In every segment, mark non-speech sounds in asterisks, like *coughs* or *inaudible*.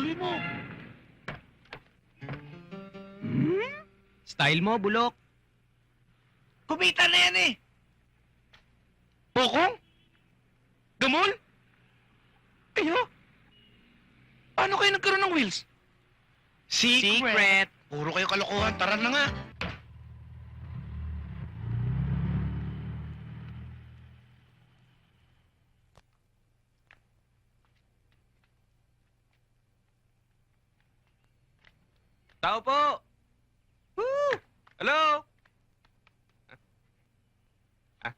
tuloy mo. Hmm? Style mo, bulok. Kumita na yan eh. Pokong? Gamol? Kayo? Paano kayo nagkaroon ng wheels? Secret. Puro kayo kalokohan. Tara na nga. Tao po! Woo! Hello? Ah.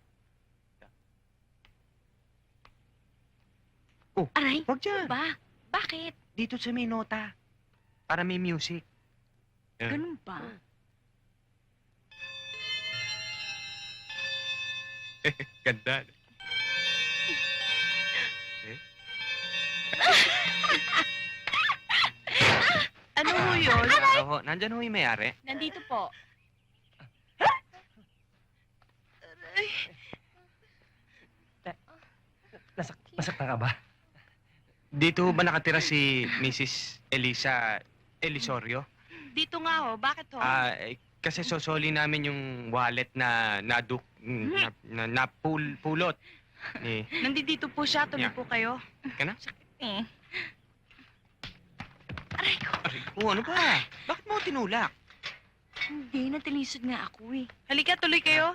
Oh, Aray, wag dyan. ba? Bakit? Dito sa may nota. Para may music. Eh, Ganun ba? *laughs* Ganda. Yun? Oho, nandyan ho yung may-ari. Nandito po. Nasak nasaktan ka ba? Dito ho ba nakatira si Mrs. Elisa Elisorio? Dito nga ho. Bakit ho? Ah, eh, kasi sosoli namin yung wallet na naduk na, na, na pul, pulot ni Nandito po siya. Tuloy Yeah. po kayo. ka na? Eh. Aray ko. Aray ko, ano ba? Bakit mo tinulak? Hindi, natilisod nga ako eh. Halika, tuloy kayo.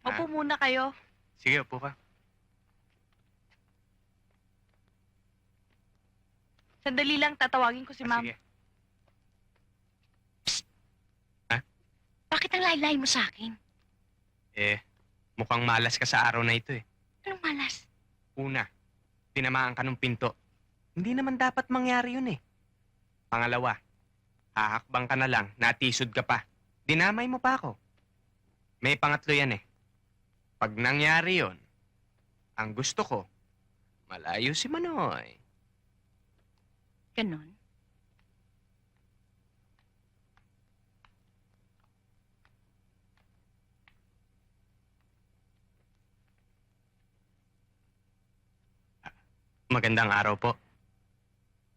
Opo muna kayo. Sige, upo ka. Sandali lang, tatawagin ko si Ah, ma'am. Sige. Bakit ang laylay mo sa akin? Eh, mukhang malas ka sa araw na ito eh. Anong malas? Una, tinamaan ka ng pinto. Hindi naman dapat mangyari yun eh. Pangalawa, hahakbang ka na lang, natisod ka pa. Dinamay mo pa ako. May pangatlo yan eh. Pag nangyari yon, ang gusto ko, malayo si Manoy. Ganon. Magandang araw po.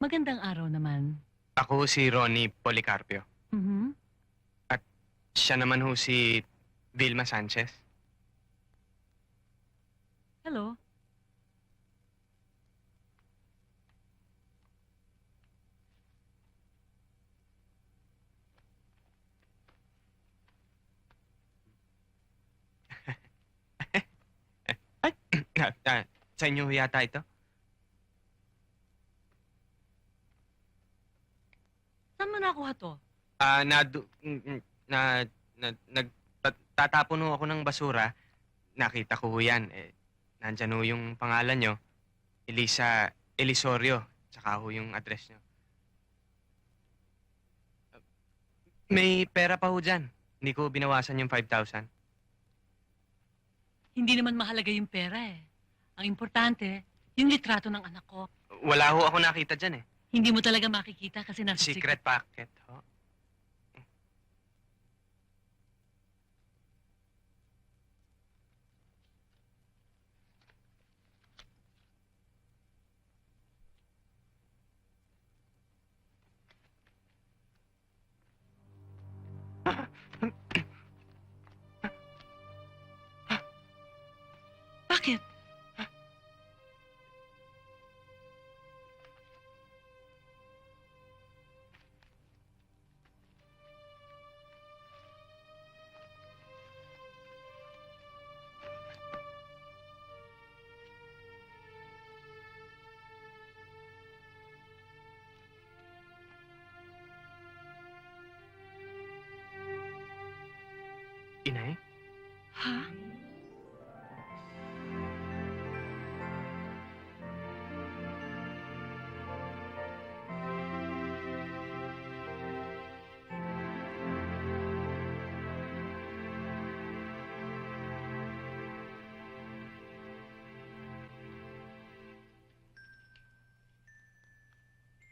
Magandang araw naman. Ako si Ronnie Policarpio. Mhm. Siya naman ho si Vilma Sanchez. Hello. *laughs* *coughs* Ah, ah, sa inyo ho yata ito? Mo nakuha to? Ah, na, na, na, nag, ta- tatapon ho ako ng basura. Nakita ko ho yan. Eh, nandyan ho yung pangalan nyo. Elisa Elisorio. Tsaka ho yung address nyo. May pera pa ho dyan. Hindi ko binawasan yung 5,000. Hindi naman mahalaga yung pera eh. Ang importante, yung litrato ng anak ko. Wala ho ako nakita dyan eh. Hindi mo talaga makikita kasi nasa Secret packet 你呢？哈？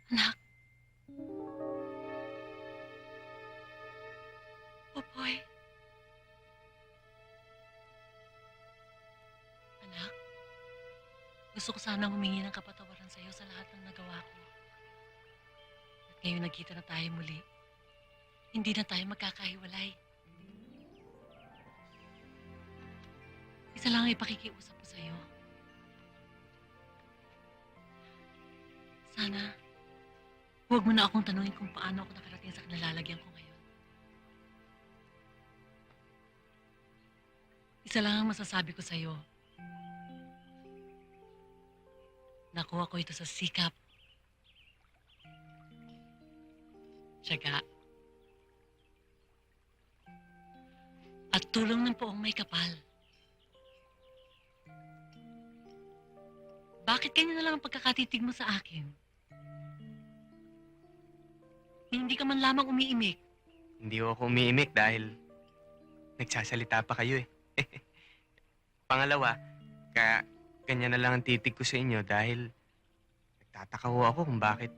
那。Gusto ko sanang humingi ng kapatawaran sa iyo sa lahat ng nagawa ko. At ngayon nagkita na tayo muli. Hindi na tayo magkakahiwalay. Isa lang ang ipakikiusap ko sa iyo. Sana, huwag mo na akong tanungin kung paano ako nakarating sa kinalalagyan ko ngayon. Isa lang ang masasabi ko sa iyo. Nakuha ko ito sa sikap. Tiyaga. At tulong ng poong may kapal. Bakit ganyan na lang ang pagkakatitig mo sa akin? Hindi ka man lamang umiimik. Hindi ako umiimik dahil nagsasalita pa kayo eh. *laughs* Pangalawa, kaya ganyan na lang ang titig ko sa inyo dahil nagtataka ho ako kung bakit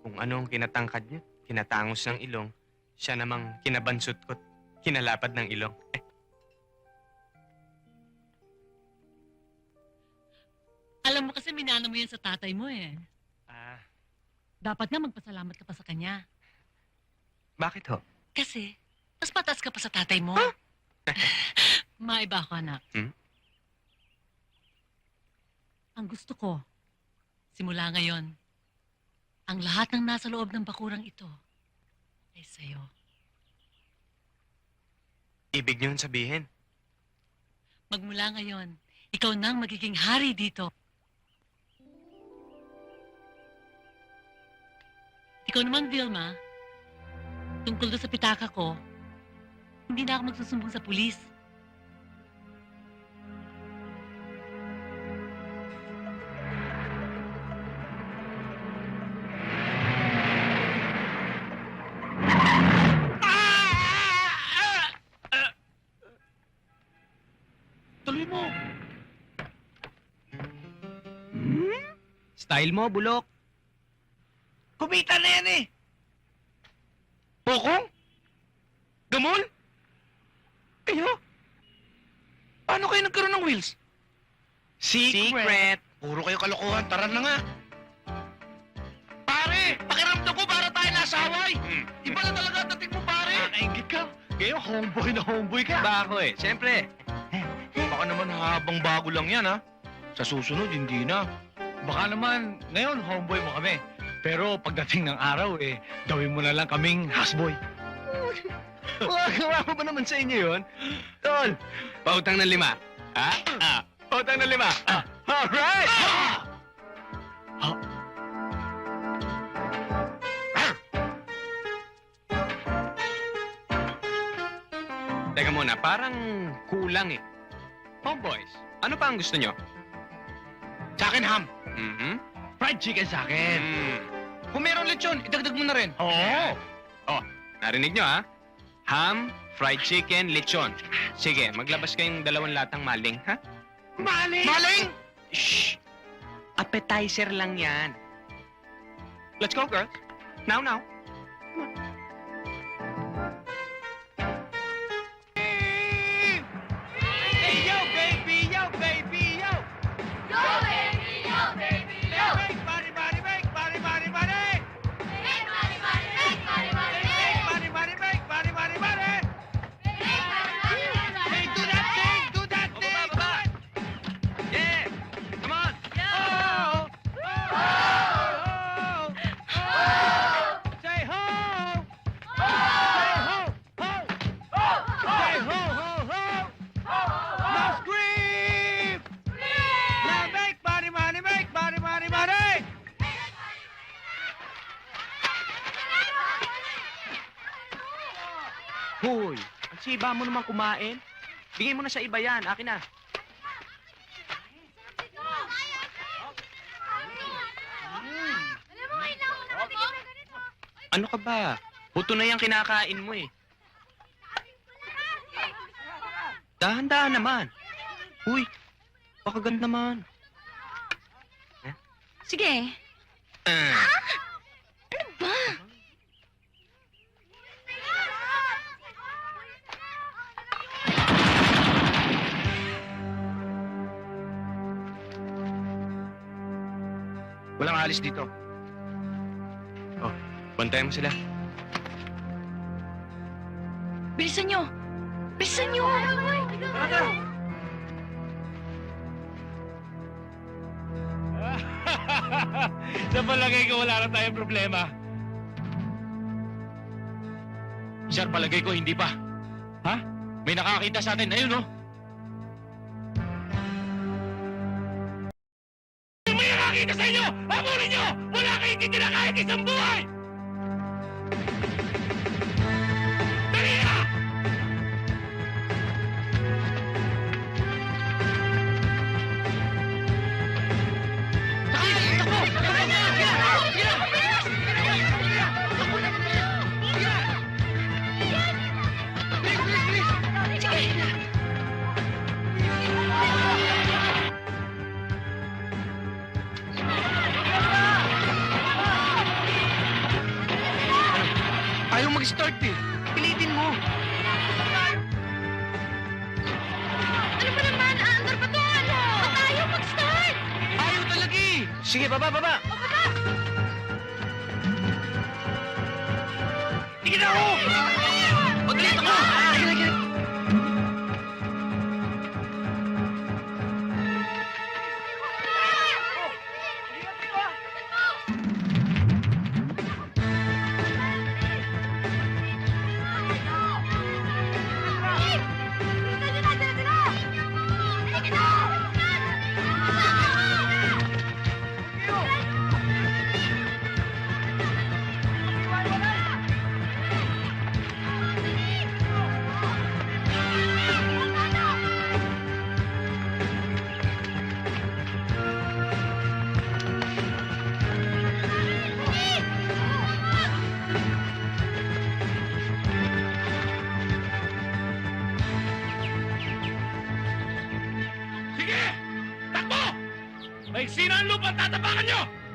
kung anong kinatangkad niyo, kinatangos ng ilong, siya namang kinabansot ko't kinalapad ng ilong. *laughs* Alam mo kasi minana mo yan sa tatay mo eh. Ah, Dapat nga magpasalamat ka pa sa kanya. bakit ho? Kasi, mas patas ka pa sa tatay mo. *laughs* Maiba ako, anak. Hmm? Ang gusto ko, simula ngayon, ang lahat ng nasa loob ng bakurang ito ay sa'yo. Ibig niyon sabihin, Magmula ngayon, ikaw nang magiging hari dito. Ikaw naman, Vilma, tungkol doon sa pitaka ko, hindi na ako magsusumbong sa pulis. Style mo, bulok. Kumita na yan eh. Bokong? Gamol? Kayo? Paano kayo nagkaroon ng wheels? Secret. Puro kayo kalokohan. Tara na nga. Pare! Pakiramdam ko para tayo nasa Hawaii. Hmm. Iba na talaga ang dating mo, pare. Nakaingit ka. Ngayon, homeboy na homeboy ka. Ba ako eh, siyempre. Baka naman habang bago lang yan, ha? Sa susunod, hindi na. Baka naman, ngayon, homeboy mo kami. Pero pagdating ng araw, eh, gawin mo na lang kaming houseboy. *laughs* Wala ba naman sa inyo yun? Tol, pautang ng lima. Ha? Ah, pautang ng lima. Ah, alright! Teka muna, parang kulang eh. Homeboys, ano pa ang gusto nyo? Sa akin, ham. Mhm. Fried chicken sa akin. Mm. Kung meron lechon, idagdag mo na rin. Oo. Narinig nyo ha? Ham, fried chicken, lechon. Sige, maglabas kayong dalawang latang maling, ha? Maling! Maling! Shh! Appetizer lang yan. Let's go, girls. Now, now. Ang siba mo naman kumain. Bigay mo na sa iba yan. Akin na. Ano ka ba? Puto na yung kinakain mo eh. Dahan-dahan naman. Uy, baka ganda naman. Sige. Ah. Walang alis dito. Bantayan mo sila. Bilisan nyo! Bilisan nyo! *laughs* Sa palagay ko, wala na tayong problema. Sir, palagay ko, hindi pa. Ha? May nakakita sa atin. Ayun, no? May nakakita sa inyo! Habulin kikinakayang isang buhay! Ayaw mag-start eh. Pilitin mo. Ano ba naman? Aandar pa to! Ba't tayo mag-start? Ayaw talaga eh. Sige, baba, baba. Sige na ako! Sino ang lupa tatapakan nyo!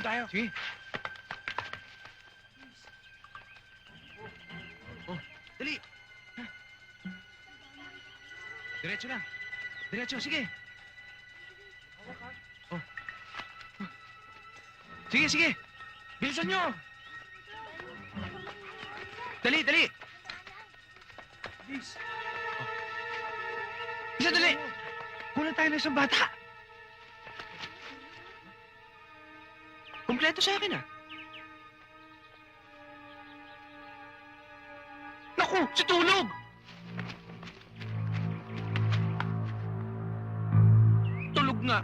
Doon tayo. Sige. Oh, dali. Diretso lang. Diretso, sige. Oh. Sige, sige. Bilisan nyo. Dali, dali. Bilis. Oh. Bisa, dali. Kulang tayo ng isang bata. Kompleto sa akin, ah. Naku, si Tulog! Tulog nga.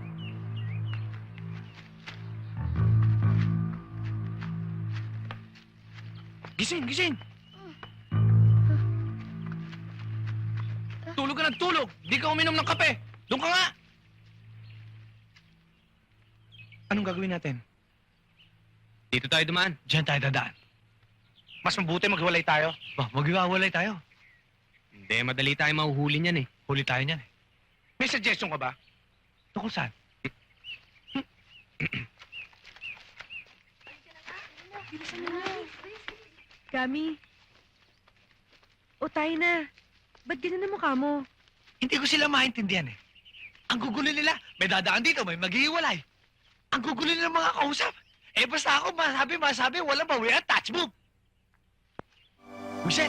Gising, gising! Tulog ka ng tulog! Di ka uminom ng kape! Doon ka nga! Anong gagawin natin? Dito tayo dumaan. Diyan tayo dadaan. Mas mabuti maghiwalay tayo. Ba, maghiwalay tayo. Hindi, madali tayo mahuhuli niyan eh. Huli tayo niyan eh. May suggestion ka ba? Tungkol saan? *clears throat* Kami. O tayo na. Ba't ganyan ang mukha mo? Hindi ko sila maintindihan eh. Ang gugulo nila, may dadaan dito, may maghihiwalay. Ang gugulo nila mga kausap. Eh basta ako masabi, masabi, walang bawi at touch move. Buset,